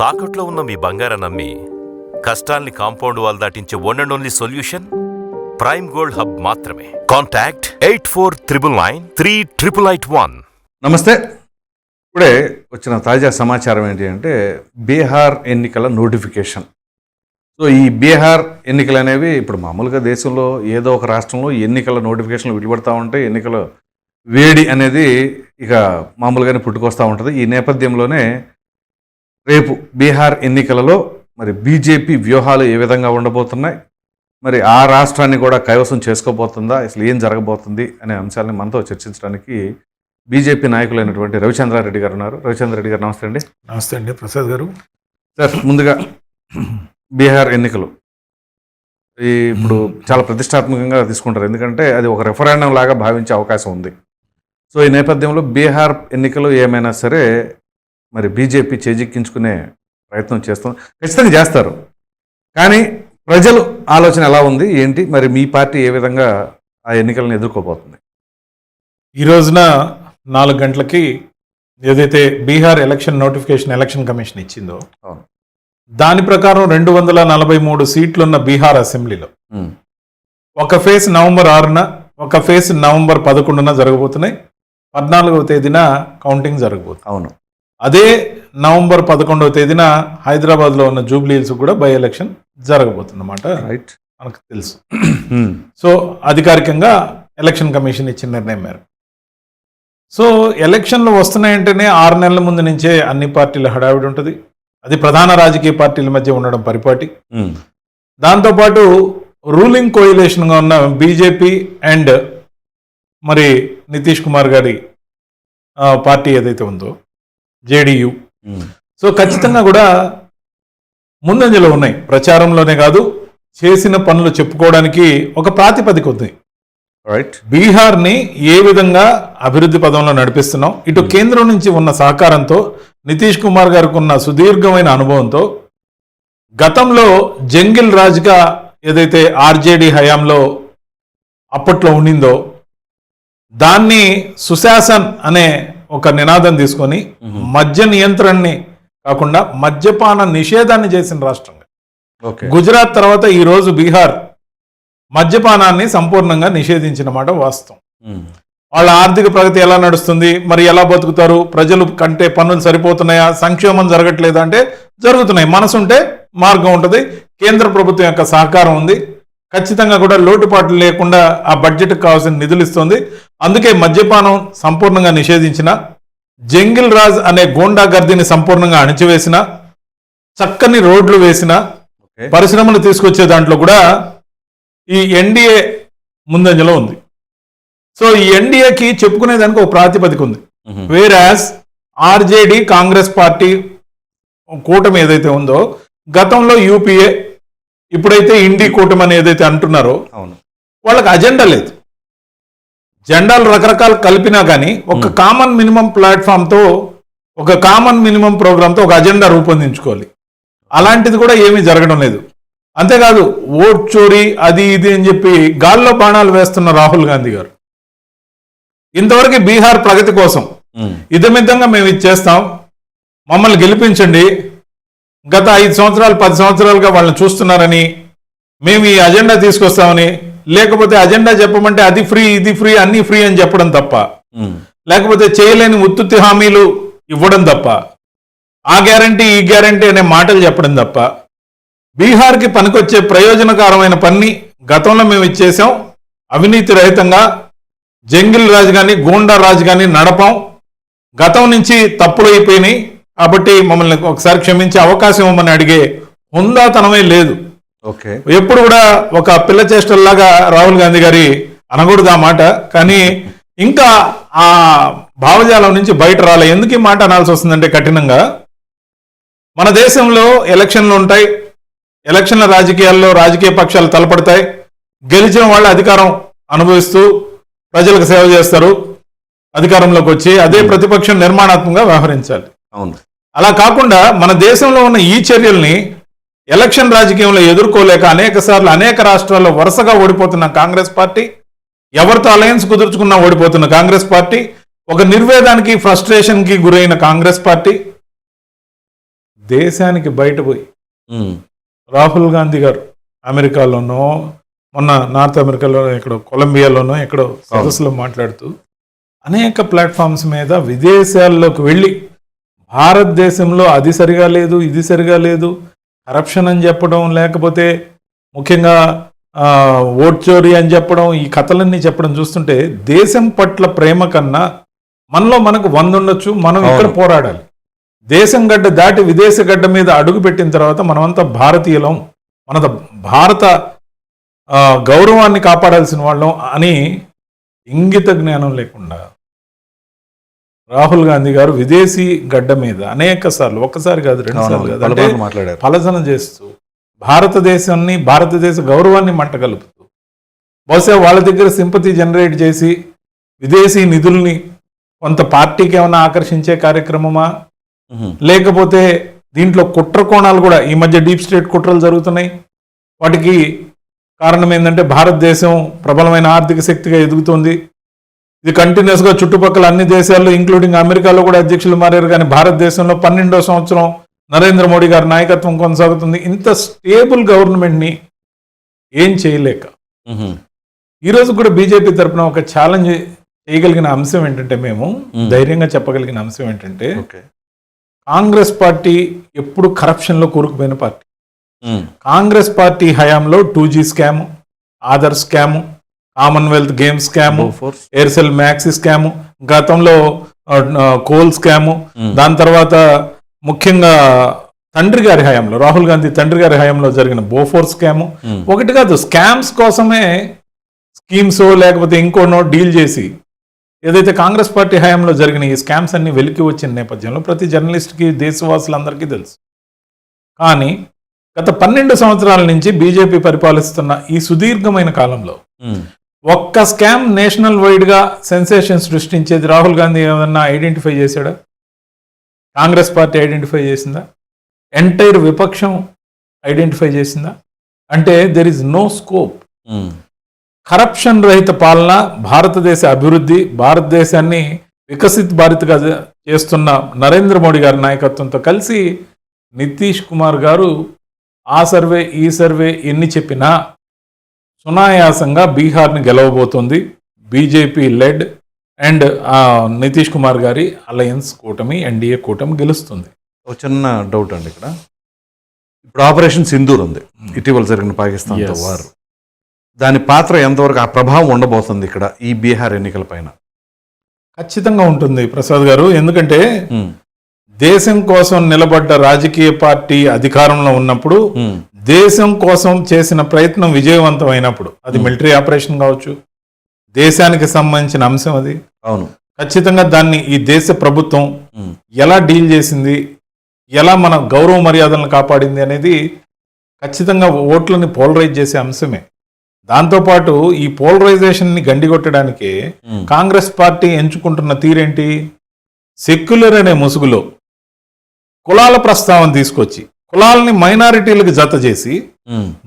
తాకట్లో ఉన్న మీ బంగారం నమ్మి కష్టాల్ని compound wall దాటించే one and only solution prime gold hub మాత్రమే. Contact eight four triple nine three triple eight one నమస్తే. ఇప్పుడే వచ్చిన తాజా సమాచారం ఏంటి అంటే బీహార్ ఎన్నికల నోటిఫికేషన్. సో ఈ బీహార్ ఎన్నికలు అనేవి ఇప్పుడు మామూలుగా దేశంలో ఏదో ఒక రాష్ట్రంలో ఎన్నికల నోటిఫికేషన్లు విడిపడతా ఉంటే ఎన్నికల వేడి అనేది ఇక మామూలుగానే పుట్టుకొస్తూ ఉంటుంది. ఈ నేపథ్యంలోనే రేపు బీహార్ ఎన్నికలలో మరి బీజేపీ వ్యూహాలు ఏ విధంగా ఉండబోతున్నాయి? మరి ఆ రాష్ట్రాన్ని కూడా కైవసం చేసుకోబోతుందా? అసలు ఏం జరగబోతుంది అనే అంశాలని మనతో చర్చించడానికి బీజేపీ నాయకులైనటువంటి రవిచంద్రారెడ్డి గారు ఉన్నారు. రవిచంద్రారెడ్డి గారు నమస్తే అండి. నమస్తే అండి. ప్రసాద్ గారు. సార్ ముందుగా బీహార్ ఎన్నికలు. ఈ ఇప్పుడు చాలా ప్రతిష్టాత్మకంగా తీసుకుంటారు. ఎందుకంటే అది ఒక రెఫరెండం లాగా భావించే అవకాశం ఉంది. సో ఈ నేపథ్యంలో బీహార్ ఎన్నికలు ఏమైనా సరే మరి బీజేపీ చేజిక్కించుకునే ప్రయత్నం చేస్తాం. ఖచ్చితంగా చేస్తారు. కానీ ప్రజలు ఆలోచన ఎలా ఉంది? ఏంటి? మరి మీ పార్టీ ఏ విధంగా ఆ ఎన్నికలను ఎదుర్కోబోతుంది? ఈ రోజున నాలుగు గంటలకి ఏదైతే Bihar election notification election commission ఇచ్చిందో అవును. దాని ప్రకారం రెండు వందల నలభై మూడు సీట్లున్న బీహార్ అసెంబ్లీలో ఒక ఫేజ్ నవంబర్ ఆరున ఒక ఫేజ్ నవంబర్ పదకొండున జరగబోతున్నాయి. పద్నాలుగవ తేదీన కౌంటింగ్ జరగబోతుంది. అవును. అదే నవంబర్ పదకొండవ తేదీన హైదరాబాద్లో ఉన్న జూబ్లీ హిల్స్ కూడా బై ఎలక్షన్ జరగబోతుందన్నమాట. రైట్ మనకు తెలుసు. ఉమ్, సో అధికారికంగా ఎలక్షన్ కమిషన్ ఇచ్చిన నిర్ణయం మేరకు. సో ఎలక్షన్లు వస్తున్నాయంటేనే ఆరు నెలల ముందు నుంచే అన్ని పార్టీల హడావిడి ఉంటుంది. అది ప్రధాన రాజకీయ పార్టీల మధ్య ఉండడం పరిపాటి. ఉమ్, దాంతోపాటు రూలింగ్ కోయిలేషన్గా ఉన్న బీజేపీ అండ్ మరి నితీష్ కుమార్ గారి పార్టీ ఏదైతే ఉందో జేడియు. సో ఖచ్చితంగా కూడా ముందంజలో ఉన్నాయి. ప్రచారంలోనే కాదు చేసిన పనులు చెప్పుకోవడానికి ఒక ప్రాతిపదిక ఉంది. రైట్ బీహార్ని ఏ విధంగా అభివృద్ధి పదంలో నడిపిస్తున్నాం ఇటు కేంద్రం నుంచి ఉన్న సహకారంతో నితీష్ కుమార్ గారికి ఉన్న సుదీర్ఘమైన అనుభవంతో గతంలో జంగిల్ రాజ్గా ఏదైతే ఆర్జేడి హయాంలో అప్పట్లో ఉండిందో దాన్ని సుశాసన్ అనే ఒక నినాదం తీసుకొని మద్య నియంత్రణని కాకుండా మద్యపాన నిషేధాన్ని చేసిన రాష్ట్రంగా. ఓకే. గుజరాత్ తర్వాత ఈ రోజు బీహార్ మద్యపానాన్ని సంపూర్ణంగా నిషేధించిన మాట వాస్తవం. వాళ్ళ ఆర్థిక ప్రగతి ఎలా నడుస్తుంది? మరి ఎలా బతుకుతారు? ప్రజలు కంటే పన్నులు సరిపోతున్నాయా? సంక్షేమం జరగట్లేదా? అంటే జరుగుతున్నాయి. మనసు ఉంటే మార్గం ఉంటుంది. కేంద్ర ప్రభుత్వం యొక్క సహకారం ఉంది. ఖచ్చితంగా కూడా లోటుపాట్లు లేకుండా ఆ బడ్జెట్కి కావాల్సిన నిధులు ఇస్తుంది. అందుకే మద్యపానం సంపూర్ణంగా నిషేధించిన జంగిల్ రాజ్ అనే గోండా గర్దిని సంపూర్ణంగా అణిచివేసిన చక్కని రోడ్లు వేసిన పరిశ్రమలు తీసుకొచ్చే దాంట్లో కూడా ఈ ఎన్డీఏ ముందంజలో ఉంది. సో ఈ ఎన్డీఏకి చెప్పుకునేదానికి ఒక ప్రాతిపదిక ఉంది. వేరాస్ ఆర్జేడి కాంగ్రెస్ పార్టీ కూటమి ఏదైతే ఉందో గతంలో యూపీఏ ఇప్పుడైతే ఇండి కూటమి అని ఏదైతే అంటున్నారో అవును. వాళ్ళకి అజెండా లేదు. జెండాలు రకరకాలు కలిపినా కానీ ఒక కామన్ మినిమం ప్లాట్ఫామ్తో ఒక కామన్ మినిమం ప్రోగ్రామ్తో ఒక అజెండా రూపొందించుకోవాలి. అలాంటిది కూడా ఏమీ జరగడం లేదు. అంతేకాదు ఓట్ చోరీ అది ఇది అని చెప్పి గాల్లో బాణాలు వేస్తున్న రాహుల్ గాంధీ గారు. ఇంతవరకు బీహార్ ప్రగతి కోసం ఇదమిద్దంగా మేము ఇది చేస్తాం. మమ్మల్ని గెలిపించండి. గత ఐదు సంవత్సరాలు పది సంవత్సరాలుగా వాళ్ళని చూస్తున్నారని మేము ఈ అజెండా తీసుకొస్తామని లేకపోతే అజెండా చెప్పమంటే అది ఫ్రీ ఇది ఫ్రీ అన్ని ఫ్రీ అని చెప్పడం తప్ప లేకపోతే చేయలేని ఉత్తుత్తి హామీలు ఇవ్వడం తప్ప ఆ గ్యారంటీ ఈ గ్యారంటీ అనే మాటలు చెప్పడం తప్ప బీహార్కి పనికొచ్చే ప్రయోజనకరమైన పని గతంలో మేము ఇచ్చేసాం అవినీతి రహితంగా జంగిల్ రాజు కానీ గూండా రాజు కానీ నడపం. గతం నుంచి తప్పులు అయిపోయినాయి కాబట్టి మమ్మల్ని ఒకసారి క్షమించే అవకాశం ఇవ్వమని అడిగే హుందాతనమే లేదు. ఓకే. ఎప్పుడు కూడా ఒక పిల్ల చేష్టల్లాగా రాహుల్ గాంధీ గారి అనకూడదు ఆ మాట. కానీ ఇంకా ఆ భావజాలం నుంచి బయట రాలే. ఎందుకు ఈ మాట అనాల్సి వస్తుందంటే కఠినంగా మన దేశంలో ఎలక్షన్లు ఉంటాయి. ఎలక్షన్ల రాజకీయాల్లో రాజకీయ పక్షాలు తలపడతాయి. గెలిచిన వాళ్ళు అధికారం అనుభవిస్తూ ప్రజలకు సేవ చేస్తారు. అధికారంలోకి వచ్చి అదే ప్రతిపక్షం నిర్మాణాత్మకంగా వ్యవహరించాలి. అవును. అలా కాకుండా మన దేశంలో ఉన్న ఈ చర్యల్ని ఎలక్షన్ రాజకీయంలో ఎదుర్కోలేక అనేక సార్లు అనేక రాష్ట్రాల్లో వరుసగా ఓడిపోతున్న కాంగ్రెస్ పార్టీ ఎవరితో అలయన్స్ కుదుర్చుకున్నా ఓడిపోతున్న కాంగ్రెస్ పార్టీ ఒక నిర్వేదానికి ఫ్రస్ట్రేషన్కి గురైన కాంగ్రెస్ పార్టీ దేశానికి బయటపోయి ఉమ్, రాహుల్ గాంధీ గారు అమెరికాలోనో మొన్న నార్త్ అమెరికాలో ఎక్కడో కొలంబియాలోనో ఎక్కడో సదస్సులో మాట్లాడుతూ అనేక ప్లాట్ఫామ్స్ మీద విదేశాల్లోకి వెళ్ళి భారతదేశంలో అది సరిగా లేదు ఇది సరిగా లేదు కరప్షన్ అని చెప్పడం లేకపోతే ముఖ్యంగా ఆ, ఓట్ చోరీ అని చెప్పడం ఈ కథలన్నీ చెప్పడం చూస్తుంటే దేశం పట్ల ప్రేమ కన్నా మనలో మనకు వంద ఉండొచ్చు మనం ఇక్కడ. పోరాడాలి దేశం గడ్డ దాటి విదేశ గడ్డ మీద అడుగు పెట్టిన తర్వాత మనమంతా భారతీయులం మన భారత గౌరవాన్ని కాపాడాల్సిన వాళ్ళం అని ఇంగిత జ్ఞానం లేకుండా రాహుల్ గాంధీ గారు విదేశీ గడ్డ మీద అనేక సార్లు ఒక్కసారి కాదు రెండు సార్లు కాదు మాట్లాడారు. పలసన చేస్తూ భారతదేశాన్ని భారతదేశ గౌరవాన్ని మంట కలుపుతూ బహుశా వాళ్ళ దగ్గర సింపతి జనరేట్ చేసి విదేశీ నిధుల్ని కొంత పార్టీకి ఏమైనా ఆకర్షించే కార్యక్రమమా? లేకపోతే దీంట్లో కుట్ర కోణాలు కూడా ఈ మధ్య డీప్ స్టేట్ కుట్రలు జరుగుతున్నాయి. వాటికి కారణం ఏంటంటే భారతదేశం ప్రబలమైన ఆర్థిక శక్తిగా ఎదుగుతుంది. ఇది కంటిన్యూస్గా చుట్టుపక్కల అన్ని దేశాల్లో ఇంక్లూడింగ్ అమెరికాలో కూడా అధ్యక్షులు మారారు. కానీ భారతదేశంలో పన్నెండో సంవత్సరం నరేంద్ర మోడీ గారి నాయకత్వం కొనసాగుతుంది. ఇంత స్టేబుల్ గవర్నమెంట్ని ఏం చేయలేక. ఉహు, ఈ రోజు కూడా బీజేపీ తరపున ఒక ఛాలెంజ్ చేయగలిగిన అంశం ఏంటంటే మేము. ధైర్యంగా చెప్పగలిగిన అంశం ఏంటంటే కాంగ్రెస్ పార్టీ ఎప్పుడు కరప్షన్లో కూరుకుపోయిన పార్టీ. కాంగ్రెస్ పార్టీ హయాంలో two G scam Aadhaar scam Commonwealth game scam Aircel Maxis scam గతంలో కోల్ స్కామ్ ఉమ్, దాని తర్వాత ముఖ్యంగా తండ్రి గారి హయాంలో రాహుల్ గాంధీ తండ్రి గారి హయాంలో జరిగిన బోఫోర్ స్కామ్ ఉమ్, ఒకటి కాదు స్కామ్స్ కోసమే స్కీమ్స్ లేకపోతే ఇంకోనో డీల్ చేసి ఏదైతే కాంగ్రెస్ పార్టీ హయాంలో జరిగిన ఈ స్కామ్స్ అన్ని వెలికి వచ్చిన నేపథ్యంలో ప్రతి జర్నలిస్ట్కి దేశవాసులందరికీ తెలుసు. కానీ గత పన్నెండు సంవత్సరాల నుంచి బీజేపీ పరిపాలిస్తున్న ఈ సుదీర్ఘమైన కాలంలో ఉమ్, ఒక్క స్కామ్ నేషనల్ వైడ్గా సెన్సేషన్ సృష్టించేది రాహుల్ గాంధీ ఏమన్నా ఐడెంటిఫై చేశాడా? కాంగ్రెస్ పార్టీ ఐడెంటిఫై చేసిందా? ఎంటైర్ విపక్షం ఐడెంటిఫై చేసిందా? అంటే there is no scope corruption రహిత పాలన భారతదేశ అభివృద్ధి భారతదేశాన్ని వికసిత్ భారత్గా చేస్తున్న నరేంద్ర మోడీ గారి నాయకత్వంతో కలిసి నితీష్ కుమార్ గారు ఆ సర్వే ఈ సర్వే ఎన్ని చెప్పినా సునాయాసంగా బీహార్ని గెలవబోతోంది BJP led and Nitish Kumar గారి అలయన్స్ కూటమి ఎన్డీఏ కూటమి గెలుస్తుంది. ఒక చిన్న డౌట్ అండి ఇక్కడ. ఇప్పుడు ఆపరేషన్ సింధూర్ ఉంది. ఇటీవల జరిగిన పాకిస్తాన్తో Yes. వారు. దాని పాత్ర ఎంతవరకు ఆ ప్రభావం ఉండబోతుంది ఇక్కడ ఈ బీహార్ ఎన్నికల పైన? ఖచ్చితంగా ఉంటుంది ప్రసాద్ గారు. ఎందుకంటే దేశం కోసం నిలబడ్డ రాజకీయ పార్టీ అధికారంలో ఉన్నప్పుడు దేశం కోసం చేసిన ప్రయత్నం విజయవంతం అయినప్పుడు అది. మిలిటరీ ఆపరేషన్ కావచ్చు దేశానికి సంబంధించిన అంశం అది. అవును. ఖచ్చితంగా దాన్ని ఈ దేశ ప్రభుత్వం ఎలా డీల్ చేసింది ఎలా మన గౌరవ మర్యాదలను కాపాడింది అనేది ఖచ్చితంగా ఓట్లని పోలరైజ్ చేసే అంశమే. దాంతోపాటు ఈ పోలరైజేషన్ని గండికొట్టడానికి ఉమ్, కాంగ్రెస్ పార్టీ ఎంచుకుంటున్న తీరేంటి? సెక్యులర్ అనే ముసుగులో కులాల ప్రస్తావన తీసుకొచ్చి కులాలని మైనారిటీలకు జత చేసి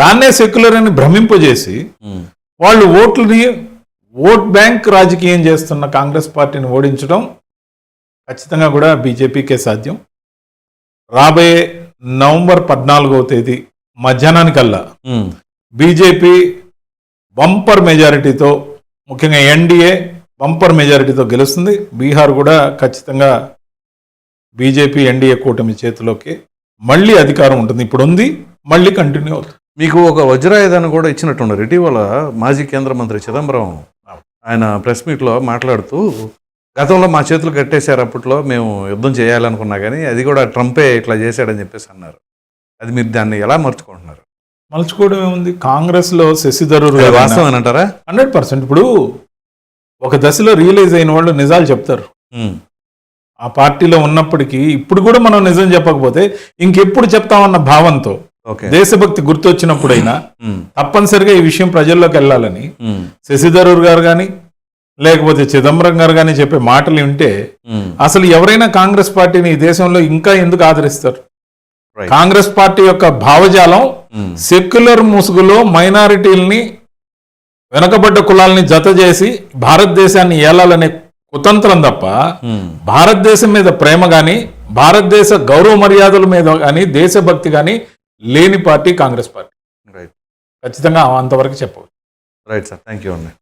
దాన్నే సెక్యులర్ అని భ్రమింపజేసి వాళ్ళు ఓట్లని ఓట్ బ్యాంక్ రాజకీయం చేస్తున్న కాంగ్రెస్ పార్టీని ఓడించడం ఖచ్చితంగా కూడా బీజేపీకే సాధ్యం. రాబోయే నవంబర్ పద్నాలుగవ తేదీ మధ్యాహ్నానికల్లా బీజేపీ బంపర్ మెజారిటీతో ముఖ్యంగా ఎన్డీఏ బంపర్ మెజారిటీతో గెలుస్తుంది. బీహార్ కూడా ఖచ్చితంగా బీజేపీ ఎన్డీఏ కూటమి చేతిలోకి మళ్ళీ అధికారం ఉంటుంది. ఇప్పుడు ఉంది మళ్ళీ కంటిన్యూ అవుతుంది. మీకు ఒక వజ్రాయుధాన్ని కూడా ఇచ్చినట్టున్నారు. ఇటీవల మాజీ కేంద్ర మంత్రి చిదంబరం ఆయన ప్రెస్ మీట్లో మాట్లాడుతూ గతంలో మా చేతులు కట్టేశారు అప్పట్లో మేము యుద్ధం చేయాలనుకున్నా కానీ అది కూడా ట్రంపే ఇట్లా చేశాడని చెప్పేసి అన్నారు. అది మీరు దాన్ని ఎలా మర్చుకుంటున్నారు మలుచుకోవడం ఏముంది? కాంగ్రెస్లో శశిధరూర్ వాస్తవం అంటారా? Hundred percent. ఇప్పుడు ఒక దశలో రియలైజ్ అయిన వాళ్ళు నిజాలు చెప్తారు. ఆ పార్టీలో ఉన్నప్పటికీ ఇప్పుడు కూడా మనం నిజం చెప్పకపోతే ఇంకెప్పుడు చెప్తామన్న భావంతో దేశభక్తి గుర్తొచ్చినప్పుడైనా తప్పనిసరిగా ఈ విషయం ప్రజల్లోకి వెళ్ళాలని శశిధరూర్ గారు కానీ లేకపోతే చిదంబరం గారు కానీ చెప్పే మాటలు వింటే అసలు ఎవరైనా కాంగ్రెస్ పార్టీని ఈ దేశంలో ఇంకా ఎందుకు ఆదరిస్తారు. కాంగ్రెస్ పార్టీ యొక్క భావజాలం సెక్యులర్ ముసుగులో మైనారిటీల్ని వెనకబడ్డ కులాల్ని జత చేసి భారతదేశాన్ని ఏలాలనే కుతంత్రం తప్ప భారతదేశం మీద ప్రేమ కానీ భారతదేశ గౌరవ మర్యాదల మీద కానీ దేశభక్తి కానీ లేని పార్టీ కాంగ్రెస్ పార్టీ. రైట్ ఖచ్చితంగా అంతవరకు చెప్పవచ్చు. రైట్ సార్ థ్యాంక్ యూ అండి